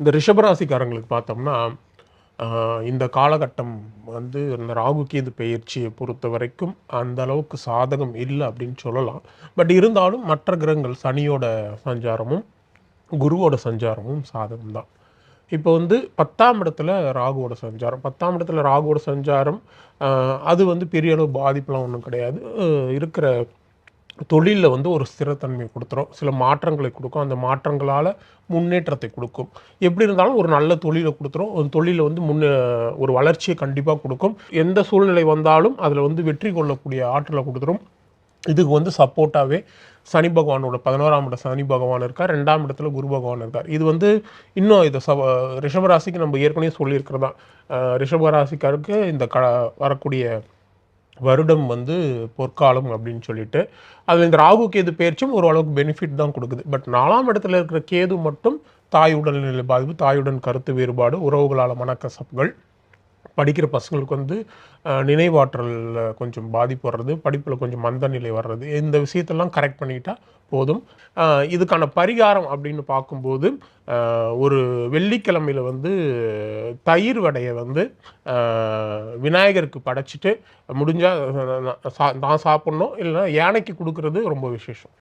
இந்த ரிஷபராசிக்காரங்களுக்கு பார்த்தோம்னா இந்த காலகட்டம் வந்து இந்த ராகு கேது பயிற்சியை பொறுத்த வரைக்கும் அந்த அளவுக்கு சாதகம் இல்லை அப்படின்னு சொல்லலாம். பட் இருந்தாலும் மற்ற கிரகங்கள் சனியோட சஞ்சாரமும் குருவோட சஞ்சாரமும் சாதகம் தான். இப்போ வந்து பத்தாம் இடத்துல ராகுவோட சஞ்சாரம். பத்தாம் இடத்துல ராகுவோட சஞ்சாரம் அது வந்து பெரிய அளவு பாதிப்பெலாம் ஒன்றும் கிடையாது. இருக்கிற தொழிலில் வந்து ஒரு ஸ்திரத்தன்மை கொடுத்துரும். சில மாற்றங்களை கொடுக்கும். அந்த மாற்றங்களால் முன்னேற்றத்தை கொடுக்கும். எப்படி இருந்தாலும் ஒரு நல்ல தொழிலை கொடுத்துரும். ஒரு தொழிலில் வந்து முன்னே ஒரு வளர்ச்சியை கண்டிப்பாக கொடுக்கும். எந்த சூழ்நிலை வந்தாலும் அதில் வந்து வெற்றி கொள்ளக்கூடிய ஆற்றலை கொடுத்துரும். இதுக்கு வந்து சப்போர்ட்டாகவே சனி பகவானோட பதினோராம் இடம் சனி பகவான் இருக்கார். ரெண்டாம் இடத்துல குரு பகவான் இருக்கார். இது வந்து இன்னும் இது ச ரிஷபராசிக்கு நம்ம ஏற்கனவே சொல்லியிருக்கிறதா. ரிஷபராசிக்காருக்கு இந்த க வரக்கூடிய வருடம் வந்து பொற்காலம் அப்படின்னு சொல்லிட்டு அதில் இந்த ராகு கேது பயிற்சியும் ஓரளவுக்கு பெனிஃபிட் தான் கொடுக்குது. பட் நாலாம் இடத்துல இருக்கிற கேது மட்டும் தாய் உடல்நிலை பாதிப்பு தாயுடன் கருத்து வேறுபாடு உறவுகளால் மனக்கசப்புகள் படிக்கிற பசங்களுக்கு வந்து நினைவாற்றல் கொஞ்சம் பாதிப்பு வர்றது படிப்பில் கொஞ்சம் மந்த நிலை வர்றது இந்த விஷயத்தெல்லாம் கரெக்ட் பண்ணிக்கிட்டா போதும். இதுக்கான பரிகாரம் அப்படின்னு பார்க்கும்போது ஒரு வெள்ளிக்கிழமையில் வந்து தயிர் வடையை வந்து விநாயகருக்கு படைச்சிட்டு முடிஞ்சால் நான் சாப்பிட்ணும் இல்லைன்னா யானைக்கு கொடுக்கறது ரொம்ப விசேஷம்.